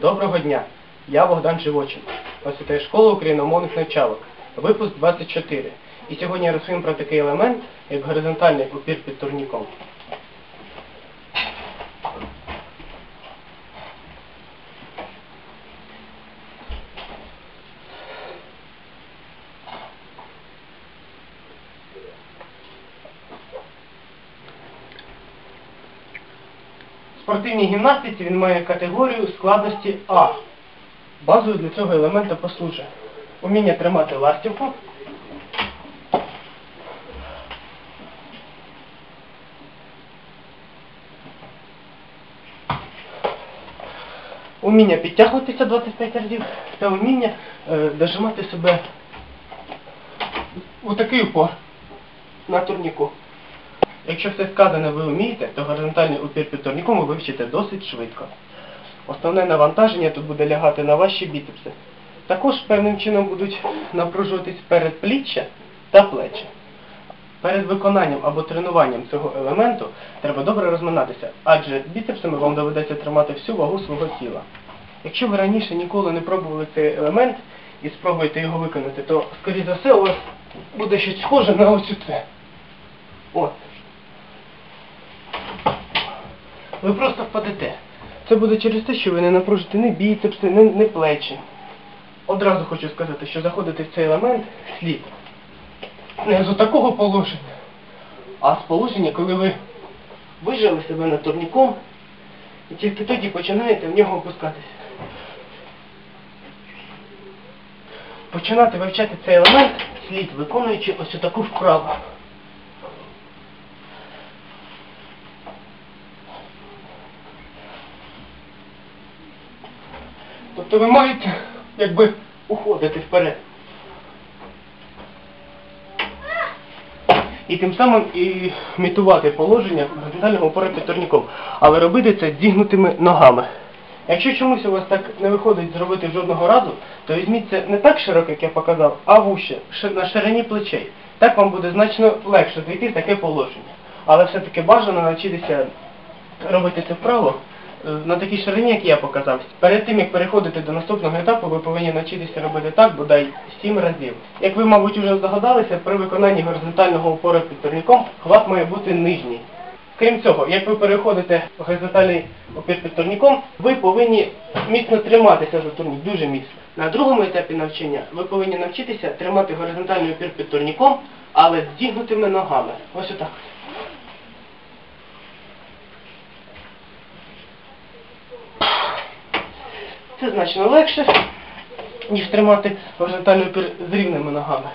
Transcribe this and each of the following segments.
Доброго дня. Я Богдан Живочин. Освітає школи україномовних навчалок. Випуск 24. І сьогодні я розповім про такий елемент, як горизонтальний упір під турніком. Спортивній гімнастиці він має категорію складності А. Базою для цього елемента послужить уміння тримати ластівку, уміння підтягуватися 25 разів та уміння е, дожимати себе у такий упор на турніку. Якщо все сказане ви вмієте, то горизонтальний упір під турніком ви вивчите досить швидко. Основне навантаження тут буде лягати на ваші біцепси. Також певним чином будуть напружуватись передпліччя та плечі. Перед виконанням або тренуванням цього елементу треба добре розминатися, адже біцепсами вам доведеться тримати всю вагу свого тіла. Якщо ви раніше ніколи не пробували цей елемент і спробуєте його виконати, то, скоріше за все, у вас буде щось схоже на ось це. От. Ви просто впадете. Це буде через те, що ви не напружите ні біцепси, ні, ні плечі. Одразу хочу сказати, що заходити в цей елемент слід не з такого положення, а з положення, коли ви вижили себе над турніком і тільки тоді починаєте в нього опускатися. Починати вивчати цей елемент слід, виконуючи ось таку вправу. Тобто ви маєте якби уходити вперед. І тим самим імітувати положення горизонтального опори під турніком. Але робити це зігнутими ногами. Якщо чомусь у вас так не виходить зробити жодного разу, то візьміть це не так широко, як я показав, а вуще, на ширині плечей. Так вам буде значно легше зайти в таке положення. Але все-таки бажано навчитися робити це вправо на такій ширині, як я показав. Перед тим, як переходити до наступного етапу, ви повинні навчитися робити так, бодай 7 разів. Як ви, мабуть, вже здогадалися, при виконанні горизонтального опору під турніком хват має бути нижній. Крім цього, як ви переходите в горизонтальний опір під турніком, ви повинні міцно триматися за турнік, дуже міцно. На другому етапі навчання ви повинні навчитися тримати горизонтальний опір під турніком, але з зігнутими ногами. Ось отак. Це значно легше, ніж тримати горизонтальний опір з рівними ногами.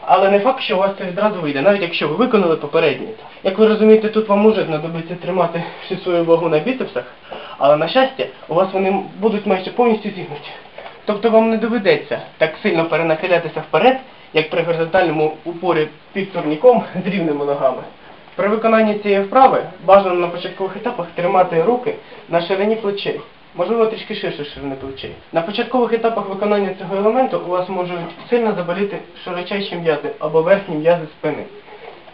Але не факт, що у вас це відразу вийде, навіть якщо ви виконали попередній. Як ви розумієте, тут вам може знадобиться тримати всю свою вагу на біцепсах, але на щастя, у вас вони будуть майже повністю зігнуті. Тобто вам не доведеться так сильно перенахилятися вперед, як при горизонтальному упорі під турніком з рівними ногами. При виконанні цієї вправи бажано на початкових етапах тримати руки на ширині плечей. Можливо, трішки ширше ширини плечей. На початкових етапах виконання цього елементу у вас можуть сильно заболіти широчайші м'язи або верхні м'язи спини.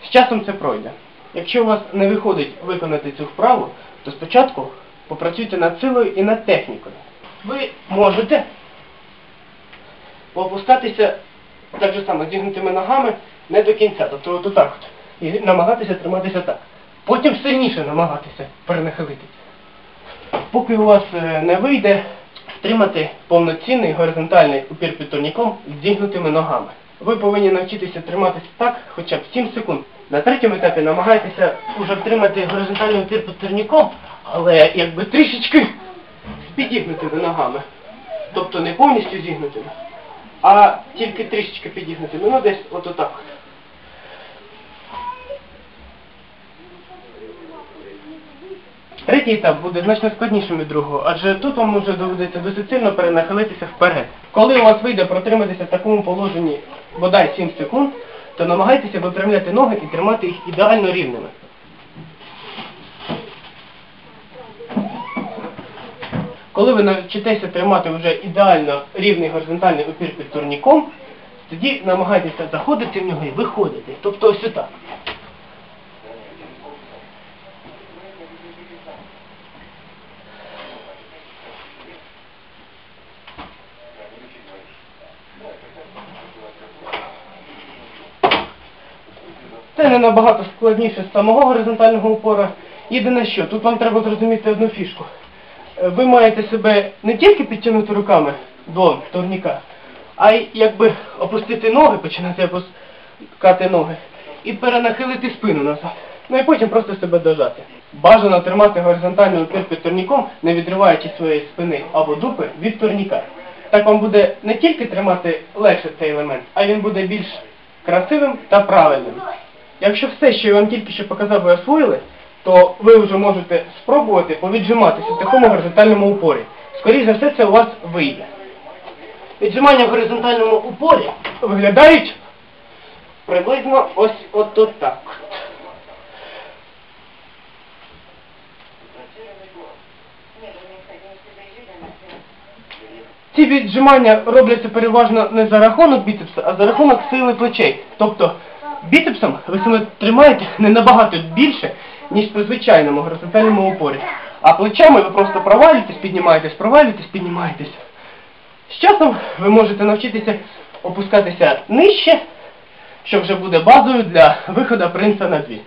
З часом це пройде. Якщо у вас не виходить виконати цю вправу, то спочатку попрацюйте над силою і над технікою. Ви можете опускатися так же само зігнутими ногами не до кінця, тобто от. І намагатися триматися так. Потім сильніше намагатися перенахилитися. Поки у вас е, не вийде втримати повноцінний горизонтальний упір під турніком з зігнутими ногами. Ви повинні навчитися триматися так хоча б 7 секунд. На третьому етапі намагайтеся вже втримати горизонтальний упір під турніком, але якби трішечки з підігнутими ногами. Тобто не повністю зігнутими, а тільки трішечки підігнутими. Ну десь от отак. Третій етап буде значно складнішим від другого, адже тут вам вже доведеться досить сильно перенахилитися вперед. Коли у вас вийде протриматися в такому положенні бодай 7 секунд, то намагайтеся випрямляти ноги і тримати їх ідеально рівними. Коли ви навчитеся тримати вже ідеально рівний горизонтальний опір під турніком, тоді намагайтеся заходити в нього і виходити. Тобто ось отак. Це не набагато складніше з самого горизонтального упора. Єдине що, тут вам треба зрозуміти одну фішку. Е, Ви маєте себе не тільки підтягнути руками до турніка, а й якби опустити ноги, починати опускати ноги і перенахилити спину назад. Ну і потім просто себе дожати. Бажано тримати горизонтальний упір під турніком, не відриваючи своєї спини або дупи від турніка. Так вам буде не тільки тримати легше цей елемент, а він буде більш красивим та правильним. Якщо все, що я вам тільки що показав, ви освоїли, то ви вже можете спробувати повіджиматися в такому горизонтальному упорі. Скоріше за все, це у вас вийде. Віджимання в горизонтальному упорі виглядають приблизно ось от так. Ці віджимання робляться переважно не за рахунок біцепса, а за рахунок сили плечей. Тобто біцепсом ви себе тримаєте не набагато більше, ніж при звичайному горизонтальному упорі. А плечами ви просто провалюєтесь, піднімаєтесь, провалюєтесь, піднімаєтесь. З часом ви можете навчитися опускатися нижче, що вже буде базою для виходу принца на дві.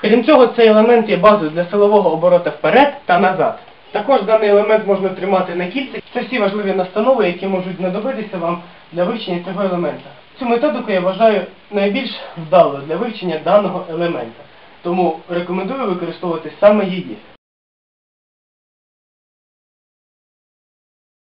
Крім цього, цей елемент є базою для силового оборота вперед та назад. Також даний елемент можна тримати на кільці. Це всі важливі настанови, які можуть знадобитися вам для вивчення цього елемента. Цю методику я вважаю найбільш вдалою для вивчення даного елемента. Тому рекомендую використовувати саме її.